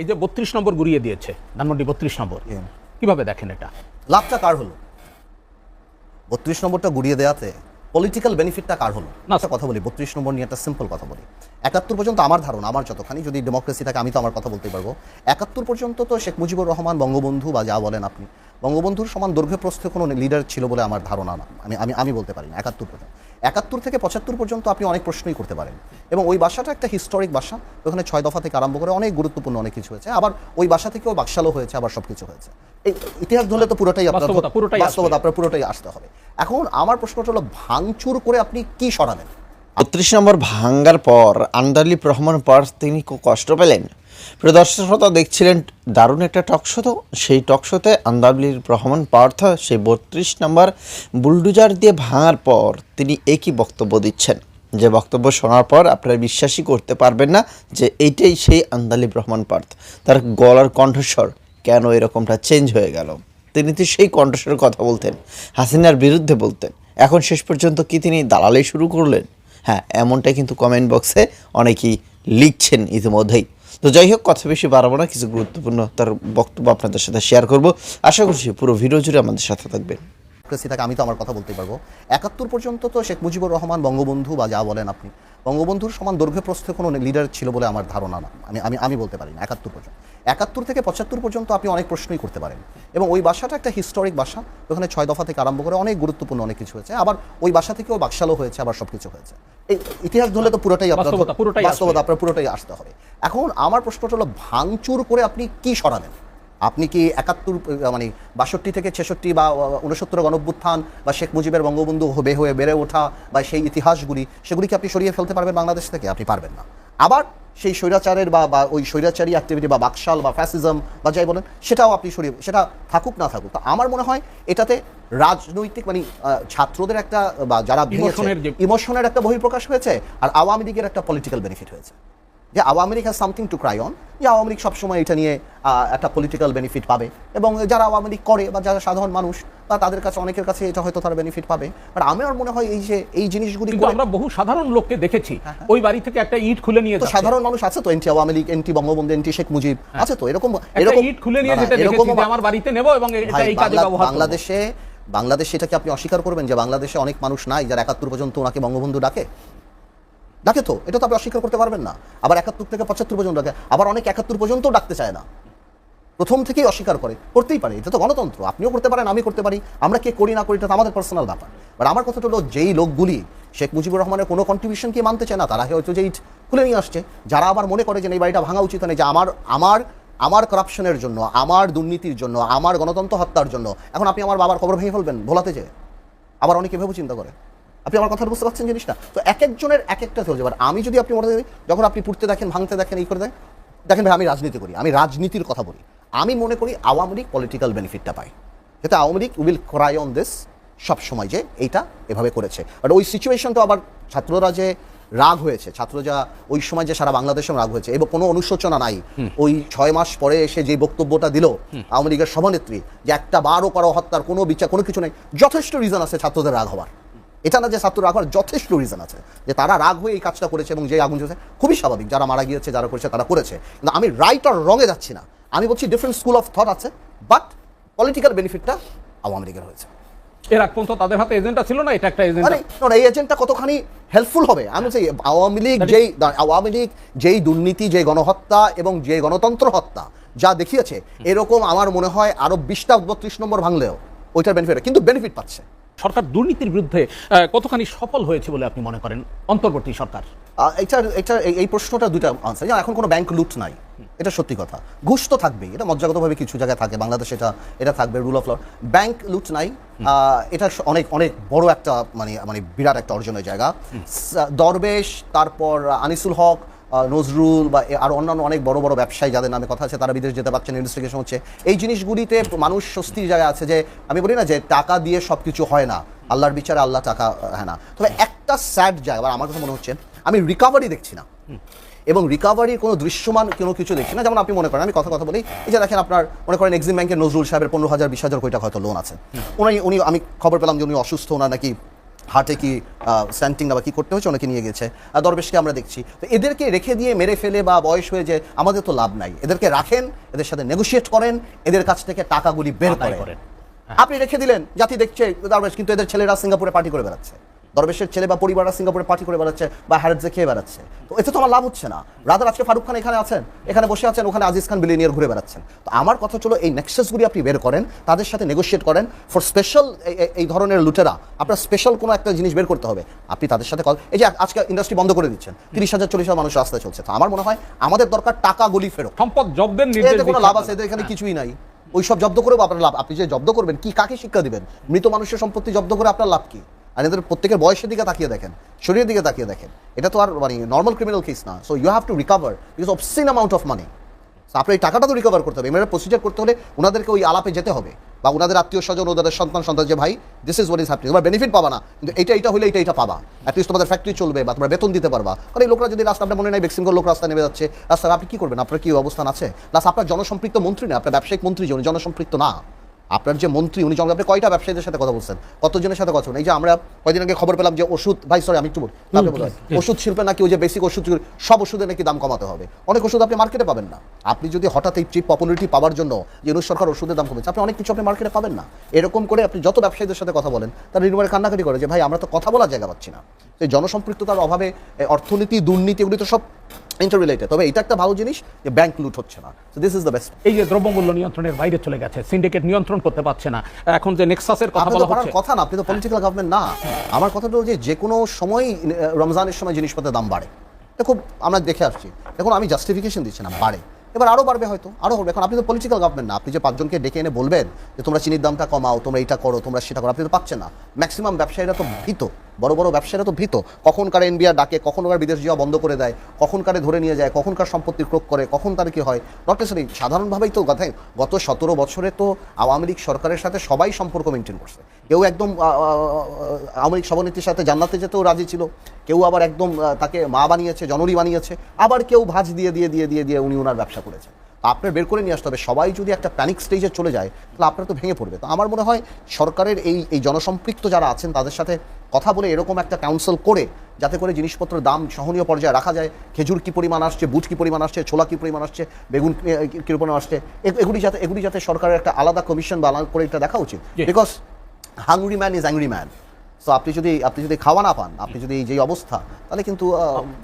এই যে বত্রিশ নম্বর গুড়িয়ে দিয়েছে ধানমন্ডি বত্রিশ নম্বর। কীভাবে দেখেন এটা? লাভটা কার হলো? বত্রিশ নম্বরটা গুড়িয়ে দেওয়াতে পলিটিক্যাল বেনিফিটটা কার হলো? না, কথা বলি বত্রিশ নম্বর নিয়ে একটা সিম্পল কথা বলি। একাত্তর পর্যন্ত আমার ধারণা আমার যতখানি যদি ডেমোক্রেসি থাকে আমি তো আমার কথা বলতে পারব। একাত্তর পর্যন্ত তো শেখ মুজিবুর রহমান বঙ্গবন্ধু বা যা বলেন আপনি বঙ্গবন্ধুর সমান দৈর্ঘ্য প্রস্থে কোনো লিডার ছিল বলে আমার ধারণা না। আমি আমি আমি বলতে পারি না একাত্তর পর্যন্ত। একাত্তর থেকে পঁচাত্তর পর্যন্ত আপনি অনেক প্রশ্নই করতে পারেন। এবং ওই বাসাটা একটা হিস্টোরিক বাসা ওখানে ছয় দফা থেকে আরম্ভ করে অনেক গুরুত্বপূর্ণ অনেক কিছু হয়েছে। আবার ওই বাসা থেকেও বাকশালও হয়েছে আবার সব কিছু হয়েছে। এই ইতিহাস ধরলে তো পুরোটাই আপনার বাস্তবতা, আপনার পুরোটাই আসতে হবে। এখন আমার প্রশ্নটা হলো ভাঙচুর করে আপনি কি সরাবেন বত্রিশ নম্বর ভাঙ্গার পর আন্দালিপ রহমান পর তিনি খুব কষ্ট পেলেন। প্রিয় দেখছিলেন দারুণ একটা টকশো তো। সেই টকশোতে আন্দালির রহমান পার্থ সেই বত্রিশ নম্বর বুলডুজার দিয়ে ভাঙার পর তিনি একই বক্তব্য দিচ্ছেন। যে বক্তব্য শোনার পর আপনারা বিশ্বাসই করতে পারবেন না যে এইটাই সেই আন্দালিব রহমান পার্থ। তার গলার কণ্ঠস্বর কেন এরকমটা চেঞ্জ হয়ে গেল? তিনি তো সেই কণ্ঠস্বরের কথা বলতেন, হাসিনার বিরুদ্ধে বলতেন। এখন শেষ পর্যন্ত কি তিনি দালালি শুরু করলেন? হ্যাঁ এমনটাই কিন্তু কমেন্ট বক্সে অনেকেই লিখছেন ইতিমধ্যেই। তো যাই হোক, কথা বেশি বাড়াবো না, কিছু গুরুত্বপূর্ণ তার বক্তব্য আপনাদের সাথে শেয়ার করব। আশা করছি পুরো ভিডিও জুড়ে আমাদের সাথে থাকবেন। থাকে আমি তো আমার কথা বলতে পারব। একাত্তর পর্যন্ত তো শেখ মুজিবুর রহমান বঙ্গবন্ধু বা যা বলেন আপনি। বঙ্গবন্ধুর সমান দৈর্ঘ্য প্রস্থে কোনো লিডার ছিল বলে আমার ধারণা না। আমি আমি আমি বলতে পারি না, একাত্তর পর্যন্ত। একাত্তর থেকে পঁচাত্তর পর্যন্ত আপনি অনেক প্রশ্নই করতে পারেন। এবং ওই বাসাটা একটা হিস্টোরিক বাসা ওখানে ছয় দফা থেকে আরম্ভ করে অনেক গুরুত্বপূর্ণ অনেক কিছু হয়েছে। আবার ওই বাসা থেকেও বাকশালও হয়েছে আবার সব কিছু হয়েছে। এই ইতিহাস ধরলে তো পুরোটাই আপনার বাস্তবতা, আপনার পুরোটাই আসতে হবে। এখন আমার প্রশ্নটা হলো ভাঙচুর করে আপনি কি সরাবেন? আপনি কি একাত্তর মানে বাষট্টি থেকে ছেষট্টি বা উনসত্তর গণভ্যুত্থান বা শেখ মুজিবের বঙ্গবন্ধু হবে হয়ে বেড়ে ওঠা বা সেই ইতিহাসগুলি সেগুলি কি আপনি সরিয়ে ফেলতে পারবেন বাংলাদেশ থেকে? আপনি পারবেন না। আবার সেই স্বৈরাচারের বা বা ওই স্বৈরাচারী অ্যাক্টিভিটি বা বাকশাল বা ফ্যাসিজম বা যাই বলেন সেটাও আপনি সরিয়ে সেটা থাকুক না থাকুক। তো আমার মনে হয় এটাতে রাজনৈতিক মানে ছাত্রদের একটা বা যারা ইমোশনের একটা বহিঃপ্রকাশ হয়েছে আর আওয়ামী লীগের একটা পলিটিক্যাল বেনিফিট হয়েছে। যে Awami League has something to cry on যে আওয়ামী লীগ সবসময় এটা নিয়ে একটা পলিটিক্যাল বেনিফিট পাবে। এবং যারা আওয়ামী লীগ করে বা যারা সাধারণ মানুষ বা তাদের কাছে অনেকের কাছে এটা হয়তো তারা বেনিফিট পাবে। বাট আমার মনে হয় এই যে এই জিনিসগুলি আমরা বহু সাধারণ লোককে দেখেছি। ওই বাড়ি থেকে একটা ইট খুলে নিয়ে তো সাধারণ মানুষ আছে তো এনটি আওয়ামী লীগ এনটি বঙ্গবন্ধু এনটি শেখ মুজিব আছে তো? এরকম এরকম ইট খুলে নিয়ে যেতে দেখেছি যে আমার বাড়িতে নেব এবং এটা এই কাজে ব্যবহার। বাংলাদেশে বাংলাদেশে এটাকে আপনি অস্বীকার করবেন যে বাংলাদেশে অনেক মানুষ নাই যারা একাত্তর পর্যন্ত ওনাকে বঙ্গবন্ধু ডাকে। ডাকে তো, এটা তো আপনি অস্বীকার করতে পারবেন না। আবার একাত্তর থেকে পঁচাত্তর পর্যন্ত ডাকে, আবার অনেক একাত্তর পর্যন্ত ডাকতে চায় না। প্রথম থেকেই অস্বীকার করে, করতেই পারে, এটা তো গণতন্ত্র, আপনিও করতে পারেন আমি করতে পারি, আমরা কে করি না করি, এটা আমাদের পার্সোনাল ব্যাপার। বাট আমার কথাটা হলো, যেই লোকগুলি, শেখ মুজিবুর রহমানের কোনো কন্ট্রিবিউশন কি মানতে চায় না, তারা হয়তো যে ইট খুলে নিয়ে আসছে, যারা আবার মনে করে যে এই বাড়িটা ভাঙা উচিত নয়, যে আমার আমার আমার করাপশনের জন্য, আমার দুর্নীতির জন্য, আমার গণতন্ত্র হত্যার জন্য, এখন আপনি আমার বাবার খবর ভেঙে ফেলবেন, ভোলাতে যে আবার অনেকে ভেবে চিন্তা করে। আপনি আমার কথা বুঝতে পারছেন জিনিসটা? তো এক একজনের এক একটা হয়ে যাবে আমি যদি আপনি মনে করি যখন আপনি পুড়তে দেখেন ভাঙতে দেখেন এই করে দেখেন দেখেন ভাই আমি রাজনীতি করি আমি রাজনীতির কথা বলি। আমি মনে করি আওয়ামী লীগ পলিটিক্যাল বেনিফিটটা পায়। যাতে Awami League will cry on this সব সময় যে এইটা এভাবে করেছে। বাট ওই সিচুয়েশনটা আবার ছাত্ররা যে রাগ হয়েছে ছাত্র যা ওই সময় যে সারা বাংলাদেশে রাগ হয়েছে এবং কোনো অনুশোচনা নাই। ওই ছয় মাস পরে এসে যে বক্তব্যটা দিল আওয়ামী লীগের সভানেত্রী যে একটা বারও কারও হত্যার কোনো বিচার কোনো কিছু নেই যথেষ্ট রিজন আছে ছাত্রদের রাগ হওয়ার। এটা না যে ছাত্র রাগ হওয়ার যথেষ্ট রিজন আছে যে তারা রাগ হয়ে এই কাজটা করেছে এবং যে আগুন জ্বলছে খুবই স্বাভাবিক। যারা মারা গিয়েছে যারা করেছে তারা করেছে। কিন্তু আমি রাইট আর রঙে যাচ্ছি না। আমি বলছি ডিফারেন্ট স্কুল অফ থট আছে বাট পলিটিক্যাল বেনিফিটটা আওয়ামী লীগের হয়েছে। এর আগ পর্যন্ত তাদের হাতে এজেন্টটা ছিল না? এটা একটা এজেন্ট না, এই এজেন্টটা কতখানি হেল্পফুল হবে? আমি বলছি আওয়ামী লীগ যেই আওয়ামী লীগ যেই দুর্নীতি যে গণহত্যা এবং যে গণতন্ত্র হত্যা যা দেখিয়েছে এরকম আমার মনে হয় আরও বিশটা বত্রিশ নম্বর ভাঙলেও ওইটার বেনিফিট কিন্তু বেনিফিট পাচ্ছে। সরকার দুর্নীতির বিরুদ্ধে কতখানি সফল হয়েছে বলে আপনি মনে করেন? অন্তর্বর্তী সরকার। এটার এটা এই- প্রশ্নটা দুইটা আনসার যেমন এখন কোনো ব্যাংক লুট নাই। এটা সত্যি কথা। ঘুষ তো থাকবেই। এটা মজ্জাগতভাবে কিছু জায়গায় থাকে। বাংলাদেশে এটা এটা থাকবে রুল অফ ল ব্যাংক লুট নাই। এটা অনেক অনেক বড় একটা মানে মানে বিরাট একটা অর্জনের জায়গা। দরবেশ তারপর আনিসুল হক নজরুল বা আরও অন্যান্য অনেক বড় বড় ব্যবসায়ী যাদের নামে কথা আছে তারা বিদেশ যেতে পারছেন ইনভেস্টিগেশন হচ্ছে। এই জিনিসগুলিতে মানুষ স্বস্তির জায়গা আছে যে আমি বলি না যে টাকা দিয়ে সব কিছু হয় না। আল্লাহর বিচারে আল্লাহ টাকা হয় না। তবে একটা স্যাড জায়গা আবার আমার কথা মনে হচ্ছে আমি রিকাভারি দেখছি না। এবং রিকাভারির কোনো দৃশ্যমান কোনো কিছু দেখছি না। যেমন আপনি মনে করেন আমি কথা কথা বলি এই যে দেখেন আপনার মনে করেন এক্সিম ব্যাংকের নজরুল সাহেবের পনেরো হাজার বিশ হাজার কোটি টাকা হয়তো লোন আছে। উনি উনি আমি খবর পেলাম যে উনি অসুস্থ ওনার নাকি হার্টে কি স্ট্যান্টিং বা কি করতে হয়েছে? অনেকে নিয়ে গেছে। আর দরবেশকে আমরা দেখছি। তো এদেরকে রেখে দিয়ে মেরে ফেলে বা বয়স হয়ে যে আমাদের তো লাভ নাই। এদেরকে রাখেন এদের সাথে নেগোসিয়েট করেন এদের কাছ থেকে টাকাগুলি বের করেন। করেন। আপনি রেখে দিলেন জাতি দেখছে দরবেশ কিন্তু এদের ছেলেরা সিঙ্গাপুরে পার্টি করে বেড়াচ্ছে। দরবেশের ছেলে বা পরিবাররা সিঙ্গাপুরে পার্টি করে বেড়াচ্ছে বা হ্যারেটসে খেয়ে বেড়াচ্ছে। তো এতে তো আমার লাভ হচ্ছে না। রাদার আজকে ফারুক খান এখানে আছেন এখানে বসে আছেন ওখানে আজিজ খান বিলিনিয়ার ঘুরে বেড়াচ্ছেন। তো আমার কথা হলো এই নেক্সাসগুলি আপনি বের করেন তাদের সাথে নেগোশিয়েট করেন। ফর স্পেশাল এই ধরনের লুটেরা আপনার স্পেশাল কোনো একটা জিনিস বের করতে হবে। আপনি তাদের সাথে এই যে আজকে ইন্ডাস্ট্রি বন্ধ করে দিচ্ছেন তিরিশ হাজার চল্লিশ হাজার মানুষ রাস্তায় চলছে। তো আমার মনে হয় আমাদের দরকার টাকা গুলি ফেরত। সম্পদ জব্দের নির্দেশ কোনো লাভ আছে। এদের এখানে কিছুই নাই। ওই সব জব্দ করেও আপনার লাভ আপনি যে জব্দ করবেন কি কাকে শিক্ষা দিবেন? মৃত মানুষের সম্পত্তি জব্দ করে আপনার লাভ কি? আর এদের প্রত্যেকের বয়সের দিকে তাকিয়ে দেখেন, শরীরের দিকে তাকিয়ে দেখেন। এটা তো আর মানে নর্মাল ক্রিমিনাল কেস না। So you have to recover because obscene amount of money আপনার এই টাকাটা তো রিকভার করতে হবে। এমএলএ প্রসিজার করতে হলে ওনাদেরকে ওই আলাপে যেতে হবে বা ওনাদের আত্মীয় স্বজন ওদের সন্তান সন্তান যে, ভাই this is what is happening তোমার বেনিফিট পাবা না। কিন্তু এটা এটা হলে এটা এটা পাবা। অ্যাটলিস্ট তোমাদের ফ্যাক্টরি চলবে বা তোমরা বেতন দিতে পারবা। কারণ এই লোকরা যদি রাস্তা আপনার মনে নাই বেক্সিমগর লোক রাস্তায় নেমে যাচ্ছে। রাস্তায় আপনি কি করবেন? আপনার কি অবস্থান আছে? প্লাস আপনার জনসম্পৃক্ত মন্ত্রী না, আপনার ব্যবসায়িক মন্ত্রী উনি জনসম্পৃক্ত না। আপনার যে মন্ত্রী উনি আপনি কয়টা ব্যবসায়ীদের সাথে কথা বলছেন? কতজনের সাথে কথা বলছেন? এই যে আমরা কয়দিন আগে খবর পেলাম যে ওষুধ ভাই সরি আমি একটু বলি ওষুধ শিল্পে নাকি ওই যে বেসিক ওষুধ সব ওষুধে নাকি দাম কমাতে হবে। অনেক ওষুধ আপনি মার্কেটে পাবেন না। আপনি যদি হঠাৎ এই চিপ পপুলারিটি পাওয়ার জন্য যে ইউনুস সরকার ওষুধের দাম কমেছে আপনি অনেক কিছু আপনি মার্কেটে পাবেন না। এরকম করে আপনি যত ব্যবসায়ীদের সাথে কথা বলেন তারা নির্মাণে কান্নাকাটি করে যে ভাই আমরা তো কথা বলার জায়গা পাচ্ছি না। এই জনসম্পৃক্ততার অভাবে অর্থনীতি দুর্নীতি এগুলি তো সব তবে এটা একটা ভালো জিনিস যে ব্যাংক লুট হচ্ছে না। So this is the best এই যে দ্রব্যমূল্য নিয়ন্ত্রণের বাইরে চলে গেছে সিন্ডিকেট নিয়ন্ত্রণ করতে পারছে না। এখন যে নেক্সাসের কথা বলা হচ্ছে কথা না আপনি তো পলিটিক্যাল গভর্নমেন্ট না। আমার কথা হলো যে যে কোনো সময় রমজানের সময় জিনিসপত্রের দাম বাড়ে। এটা খুব আমরা দেখে আসছি। দেখুন আমি জাস্টিফিকেশন দিচ্ছি না বাড়ে। এবার আরও বাড়বে হয়তো আরও হবে। এখন আপনি তো পলিটিক্যাল গভর্নমেন্ট না। আপনি যে পাঁচজনকে ডেকে এনে বলবেন যে তোমরা চিনির দামটা কমাও তোমরা এটা করো তোমরা সেটা করো আপনি তো পাচ্ছেন না। ম্যাক্সিমাম ব্যবসায়ীরা তো ভীত। বড় বড় ব্যবসায়ীরা তো ভীত। কখন কার এনবিআর ডাকে কখন কার বিদেশ যাওয়া বন্ধ করে দেয় কখন কারে ধরে নিয়ে যায় কখন কার সম্পত্তি ক্রোক করে, কখন তার কি হয়? নট নেসারি সাধারণভাবেই তো কথাই গত সতেরো বছরে তো আওয়ামী লীগ সরকারের সাথে সবাই সম্পর্ক মেনটেন করছে। কেউ একদম আওয়ামী লীগ সভানেত্রীর সাথে জান্নাতে যেতেও রাজি ছিল। কেউ আবার একদম তাকে মা বানিয়েছে, জননী বানিয়েছে। আবার কেউ ভাজ দিয়ে দিয়ে দিয়ে দিয়ে দিয়ে উনি ওনার ব্যবসা করেছে আপনার বের করে নিয়ে আসতে হবে। সবাই যদি একটা প্যানিক স্টেজে চলে যায় তাহলে আপনার তো ভেঙে পড়বে। তো আমার মনে হয় সরকারের এই এই জনসম্পৃক্ত যারা আছেন তাদের সাথে কথা বলে এরকম একটা কাউন্সিল করে যাতে করে জিনিসপত্রের দাম সহনীয় পর্যায়ে রাখা যায়। খেজুর কী পরিমাণ আসছে বুট কী পরিমাণ আসছে ছোলা কী পরিমাণ আসছে বেগুন কি- পরিমাণ আসছে এগুলি যাতে এগুলি যাতে সরকারের একটা আলাদা কমিশন বা আলাদা করে এটা দেখা উচিত। Because hungry man is angry man তো আপনি যদি আপনি যদি খাওয়া না পান আপনি যদি এই যে অবস্থা তাহলে কিন্তু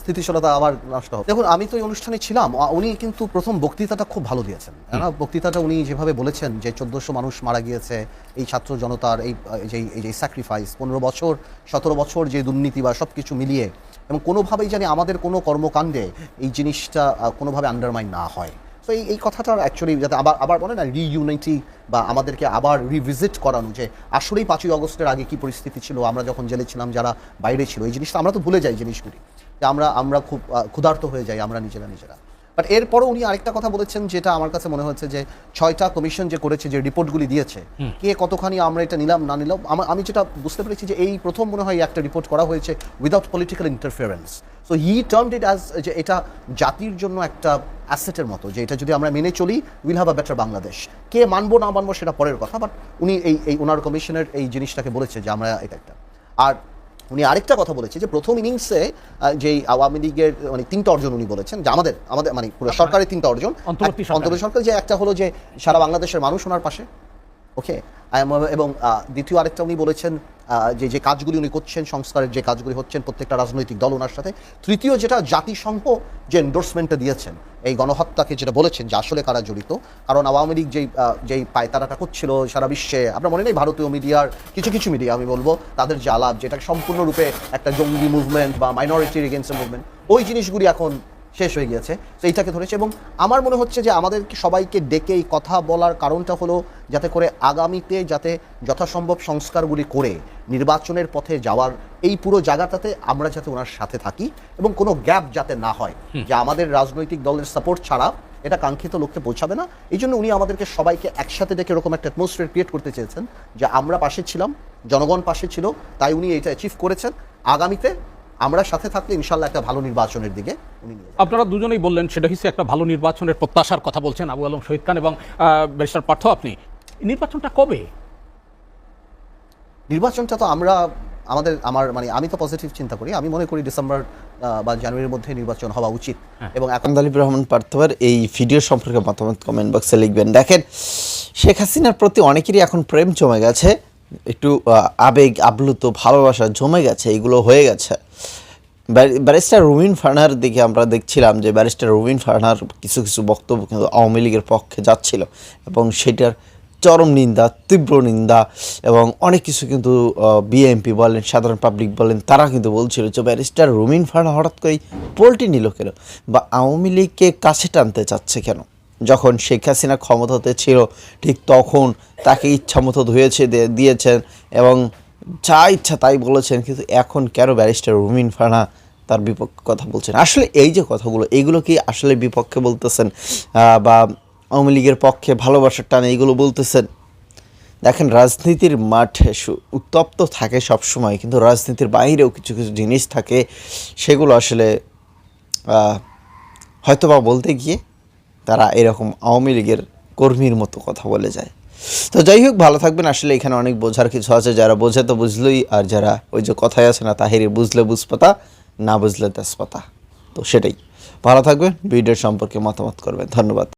স্থিতিশীলতা আবার নষ্ট হবে। দেখুন আমি তো এই অনুষ্ঠানে ছিলাম উনি কিন্তু প্রথম বক্তৃতাটা খুব ভালো দিয়েছেন। না বক্তৃতাটা উনি যেভাবে বলেছেন যে চোদ্দশো মানুষ মারা গিয়েছে এই ছাত্র জনতার এই যে এই যে স্যাক্রিফাইস পনেরো বছর সতেরো বছর যে দুর্নীতি বা সব কিছু মিলিয়ে এবং কোনোভাবেই জানি আমাদের কোনো কর্মকাণ্ডে এই জিনিসটা কোনোভাবে আন্ডারমাইন না হয়। তো এই এই কথাটা অ্যাকচুয়ালি যাতে আবার আবার বলে না রিইউনাইটি বা আমাদেরকে আবার রিভিজিট করানো যে আসলেই পাঁচই অগস্টের আগে কি পরিস্থিতি ছিল, আমরা যখন জেলে ছিলাম, যারা বাইরে ছিল, এই জিনিসটা আমরা তো ভুলে যাই জিনিসগুলি। যে আমরা আমরা খুব ক্ষুধার্ত হয়ে যাই, আমরা নিজেরা নিজেরা। বাট এরপরও উনি আরেকটা কথা বলেছেন যেটা আমার কাছে মনে হচ্ছে যে ছয়টা কমিশন যে করেছে যে রিপোর্টগুলি দিয়েছে কে কতখানি আমরা এটা নিলাম না নিলাম আমা- আমি যেটা বুঝতে পেরেছি যে এই প্রথম মনে হয় একটা রিপোর্ট করা হয়েছে without political interference so he termed it as যে এটা জাতির জন্য একটা অ্যাসেটের মতো যে এটা যদি আমরা মেনে চলি will have a better Bangladesh কে মানবো না মানবো সেটা পরের কথা বাট উনি এই এই ওনার কমিশনের এই জিনিসটাকে বলেছে যে আমরা এটা একটা। আর উনি আরেকটা কথা বলেছে যে প্রথম ইনিংসে যে আওয়ামী লীগের মানে তিনটা অর্জন উনি বলেছেন যে আমাদের আমাদের মানে পুরো সরকারের তিনটা অর্জন। অন্তর্বর্তী সরকার যে একটা হলো যে সারা বাংলাদেশের মানুষ ওনার পাশে ওকে এবং দ্বিতীয় আরেকটা উনি বলেছেন যে যে কাজগুলি উনি করছেন, সংস্কারের যে কাজগুলি হচ্ছেন প্রত্যেকটা রাজনৈতিক দল ওনার সাথে। তৃতীয় যেটা, জাতিসংঘ যে এন্ডোর্সমেন্টটা দিয়েছেন, এই গণহত্যাকে যেটা বলেছেন, যে আসলে কারা জড়িত। কারণ আওয়ামী লীগ যেই যেই পায়তারাটা করছিল সারা বিশ্বে, আপনার মনে নেই ভারতীয় মিডিয়ার কিছু কিছু মিডিয়া আমি বলব, তাদের যে আলাপ, যেটা সম্পূর্ণরূপে একটা জঙ্গি মুভমেন্ট বা মাইনরিটির এগেনস্ট মুভমেন্ট ওই জিনিসগুলি এখন শেষ হয়ে গিয়েছে। তো এইটাকে ধরেছে এবং আমার মনে হচ্ছে যে আমাদেরকে সবাইকে ডেকে এই কথা বলার কারণটা হলো যাতে করে আগামীতে যাতে যথাসম্ভব সংস্কারগুলি করে নির্বাচনের পথে যাওয়ার এই পুরো জায়গাটাতে আমরা যাতে ওনার সাথে থাকি এবং কোনো গ্যাপ যাতে না হয় যে আমাদের রাজনৈতিক দলের সাপোর্ট ছাড়া এটা কাঙ্ক্ষিত লোককে পৌঁছাবে না। এই জন্য উনি আমাদেরকে সবাইকে একসাথে ডেকে এরকম একটা অ্যাটমসফিয়ার ক্রিয়েট করতে চেয়েছেন যে আমরা পাশে ছিলাম জনগণ পাশে ছিল তাই উনি এটা অ্যাচিভ করেছেন। আগামীতে আমরা সাথে থাকলে ইনশাল্লাহ একটা ভালো নির্বাচনের দিকে উনি নিয়ে আপনারা দুজনেই বললেন সেটা হিসেবে একটা ভালো নির্বাচনের প্রত্যাশার কথা বলছেন আবু আলম শহীদ খান এবং ব্যারিস্টার পার্থ আপনি। নির্বাচনটা কবে? নির্বাচনটা তো আমরা আমাদের আমার মানে আমি তো পজিটিভ চিন্তা করি। আমি মনে করি ডিসেম্বর বা জানুয়ারির মধ্যে নির্বাচন হওয়া উচিত। এবং এখন আন্দালিব রহমান পার্থবার এই ভিডিও সম্পর্কে মতামত কমেন্ট বক্সে লিখবেন। দেখেন শেখ হাসিনার প্রতি অনেকেরই এখন প্রেম জমে গেছে। একটু আবেগ, আপ্লুত, ভালোবাসা জমে গেছে, এগুলো হয়ে গেছে। ব্যারি- ব্যারিস্টার রুবিন ফারনার দিকে আমরা দেখছিলাম যে ব্যারিস্টার রুবিন ফারনার কিছু কিছু বক্তব্য কিন্তু আওয়ামী লীগের পক্ষে যাচ্ছিল এবং সেটার চরম নিন্দা, তীব্র নিন্দা এবং অনেক কিছু কিন্তু বিএমপি বলেন, সাধারণ পাবলিক বলেন, তারা কিন্তু বলছিল যে ব্যারিস্টার রুমিন ফারনা হঠাৎ করেই পোল্টি নিল কেন? বা আওয়ামী লীগকে কাছে টানতে চাচ্ছে কেন? যখন শেখ হাসিনা ক্ষমতাতে ছিল, ঠিক তখন তাকে ইচ্ছামতো ধুয়েছে দিয়ে- দিয়েছেন এবং যা ইচ্ছা তাই বলেছেন, কিন্তু এখন কেন ব্যারিস্টার রুমিন ফানা তার বিপক্ষে কথা বলছেন? আসলে এই যে কথাগুলো এইগুলো কি আসলে বিপক্ষে বলতেছেন বা আওয়ামী লীগের পক্ষে ভালোবাসার টানে এইগুলো বলতেছেন? দেখেন, রাজনীতির মাঠে উত্তপ্ত থাকে সব সময় কিন্তু রাজনীতির বাইরেও কিছু কিছু জিনিস থাকে, সেগুলো আসলে হয়তোবা বলতে গিয়ে তারা এরকম আওয়ামী লীগের কর্মীর মতো কথা বলে যায়। তো যাই হোক, ভালো থাকবেন। আসলে এখানে অনেক বোঝার কিছু আছে। যারা বোঝে তো বুঝলোই, আর যারা ওই যে কথায় আছে না, তাহেরে বুঝলে বুঝপাতা, না বুঝলে তেজপাতা। তো সেটাই। ভালো থাকবেন। ভিডিও সম্পর্কে মতামত করবেন। ধন্যবাদ।